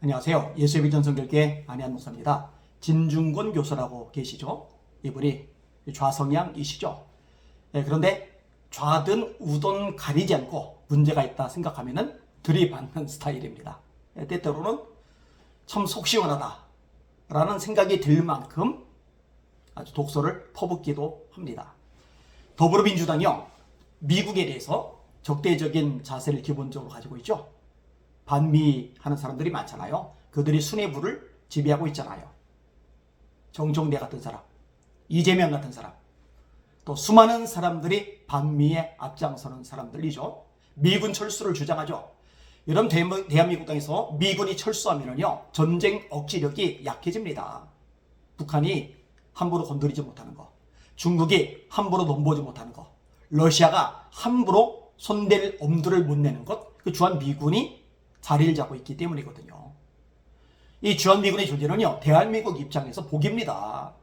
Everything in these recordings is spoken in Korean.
안녕하세요. 예수의 비전 성결계 안희한 목사입니다. 진중권 교수라고 계시죠? 이분이 좌성향이시죠? 네, 그런데 좌든 우든 가리지 않고 문제가 있다 생각하면은 들이받는 스타일입니다. 네, 때때로는 참 속 시원하다 라는 생각이 들 만큼 아주 독소를 퍼붓기도 합니다. 더불어민주당이요. 미국에 대해서 적대적인 자세를 기본적으로 가지고 있죠. 반미하는 사람들이 많잖아요. 그들이 수뇌부를 지배하고 있잖아요. 정종대 같은 사람, 이재명 같은 사람, 또 수많은 사람들이 반미에 앞장서는 사람들이죠. 미군 철수를 주장하죠. 여러분 대한민국- 땅에서 미군이 철수하면요 전쟁 억지력이 약해집니다. 북한이 함부로 건드리지 못하는 거, 중국이 함부로 넘보지 못하는 거, 러시아가 함부로 손댈 엄두를 못 내는 것, 그 주한 미군이 자리를 잡고 있기 때문이거든요. 이 주한 미군의 존재는요, 대한민국 입장에서 복입니다.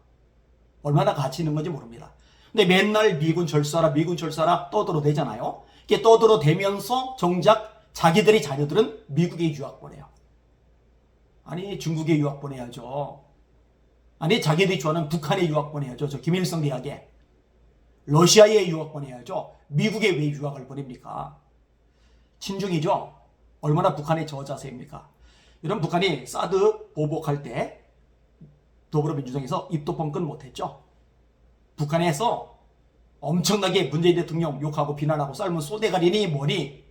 얼마나 가치 있는 건지 모릅니다. 근데 맨날 미군 철수하라, 미군 철수하라 떠들어대잖아요. 이게 떠들어대면서 정작 자기들의 자녀들은 미국에 유학 보내요. 아니, 중국에 유학 보내야죠. 아니, 자기들이 좋아하는 북한에 유학 보내야죠. 저 김일성 대학에. 러시아에 유학 보내야죠. 미국에 왜 유학을 보냅니까? 친중이죠. 얼마나 북한의 저자세입니까? 이런 북한이 사드 보복할 때 더불어민주당에서 입도 뻥끗 못했죠. 북한에서 엄청나게 문재인 대통령 욕하고 비난하고 썰문 쏘대가리니 뭐니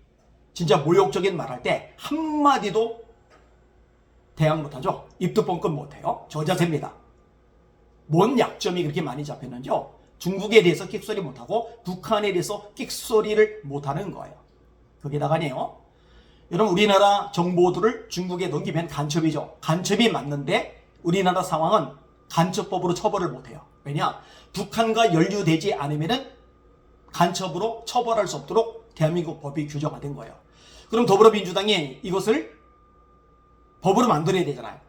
진짜 모욕적인 말할 때 한마디도 대항 못하죠. 입도 뻥끗 못해요. 저자세입니다. 뭔 약점이 그렇게 많이 잡혔는지요. 중국에 대해서 끽소리 못하고 북한에 대해서 끽소리를 못하는 거예요. 거기다가네요. 여러분 우리나라 정보들을 중국에 넘기면 간첩이죠. 간첩이 맞는데 우리나라 상황은 간첩법으로 처벌을 못해요. 왜냐? 북한과 연루되지 않으면은 간첩으로 처벌할 수 없도록 대한민국 법이 규정화 된 거예요. 그럼 더불어민주당이 이것을 법으로 만들어야 되잖아요.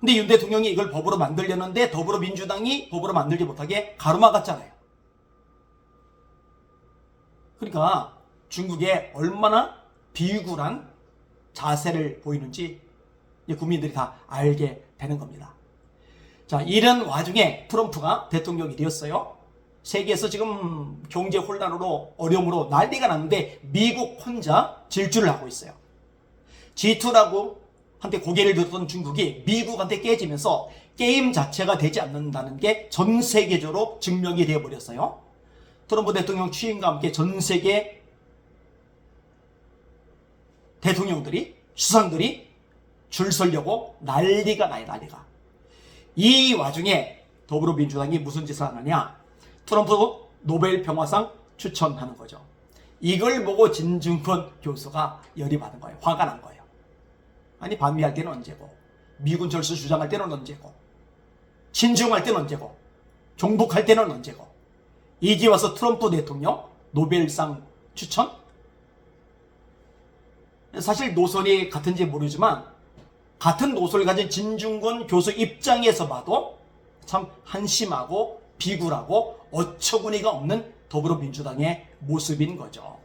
근데 윤 대통령이 이걸 법으로 만들려는데 더불어민주당이 법으로 만들지 못하게 가로막았잖아요. 그러니까 중국에 얼마나 비굴한 자세를 보이는지 국민들이 다 알게 되는 겁니다. 자, 이런 와중에 트럼프가 대통령이 되었어요. 세계에서 지금 경제 혼란으로 어려움으로 난리가 났는데 미국 혼자 질주를 하고 있어요. G2라고 한테 고개를 들었던 중국이 미국한테 깨지면서 게임 자체가 되지 않는다는 게 전 세계적으로 증명이 되어 버렸어요. 트럼프 대통령 취임과 함께 전 세계 대통령들이 수상들이 줄 서려고 난리가 나요 난리가. 이 와중에 더불어민주당이 무슨 짓을 하느냐? 트럼프 노벨 평화상 추천하는 거죠. 이걸 보고 진중권 교수가 열이 받은 거예요. 화가 난 거예요. 아니 반미할 때는 언제고 미군 철수 주장할 때는 언제고 친중할 때는 언제고 종북할 때는 언제고. 이제 와서 트럼프 대통령 노벨상 추천 사실 노선이 같은지 모르지만 같은 노선을 가진 진중권 교수 입장에서 봐도 참 한심하고 비굴하고 어처구니가 없는 더불어민주당의 모습인 거죠.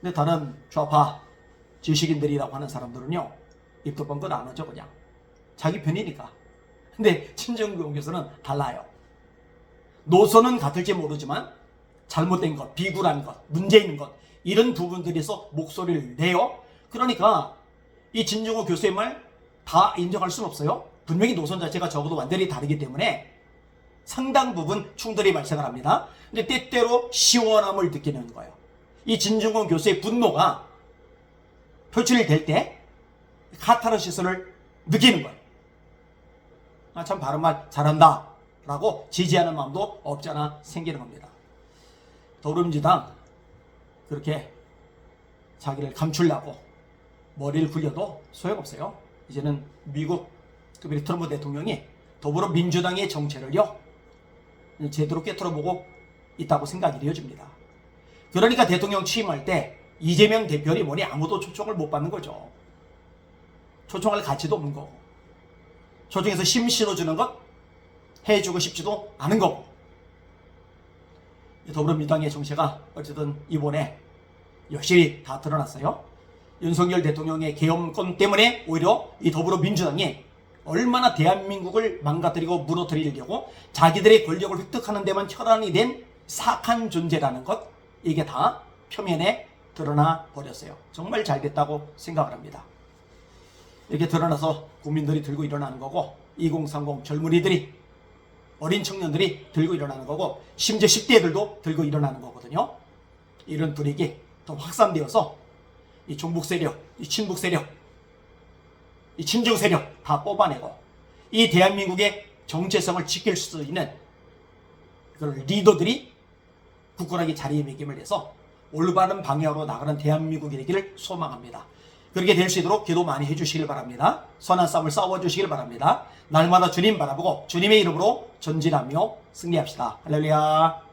근데 다른 좌파 지식인들이라고 하는 사람들은요, 입도 뻥끗 안 하죠, 그냥. 자기 편이니까. 근데 친정경 교수는 달라요. 노선은 같을지 모르지만 잘못된 것, 비굴한 것, 문제 있는 것, 이런 부분들에서 목소리를 내요. 그러니까 이 진정호 교수의 말 다 인정할 수는 없어요. 분명히 노선 자체가 적어도 완전히 다르기 때문에 상당 부분 충돌이 발생을 합니다. 근데 때때로 시원함을 느끼는 거예요. 이 진중권 교수의 분노가 표출될 때 카타르시스를 느끼는 거예요. 아, 참 바른 말 잘한다. 라고 지지하는 마음도 없잖아 생기는 겁니다. 더불어민주당 그렇게 자기를 감추려고 머리를 굴려도 소용없어요. 이제는 미국 특별히 트럼프 대통령이 더불어민주당의 정체를요 제대로 꿰뚫어보고 있다고 생각이 되어집니다. 그러니까 대통령 취임할 때 이재명 대표니 뭐니 아무도 초청을 못 받는 거죠. 초청할 가치도 없는 거고 초청해서 심 실어주는 것 해주고 싶지도 않은 거고 더불어민주당의 정체가 어쨌든 이번에 여실히 다 드러났어요. 윤석열 대통령의 계엄권 때문에 오히려 이 더불어민주당이 얼마나 대한민국을 망가뜨리고 무너뜨리려고 자기들의 권력을 획득하는 데만 혈안이 된 사악한 존재라는 것 이게 다 표면에 드러나 버렸어요. 정말 잘 됐다고 생각을 합니다. 이렇게 드러나서 국민들이 들고 일어나는 거고 2030 젊은이들이 어린 청년들이 들고 일어나는 거고 심지어 10대들도 들고 일어나는 거거든요. 이런 불이익이 더 확산되어서 이 종북 세력, 이 친북 세력, 이 친중 세력 다 뽑아내고 이 대한민국의 정체성을 지킬 수 있는 그런 리더들이 굳건하게 자리매김을 해서 올바른 방향으로 나가는 대한민국이 되기를 소망합니다. 그렇게 될 수 있도록 기도 많이 해주시길 바랍니다. 선한 싸움을 싸워주시길 바랍니다. 날마다 주님 바라보고 주님의 이름으로 전진하며 승리합시다. 할렐루야.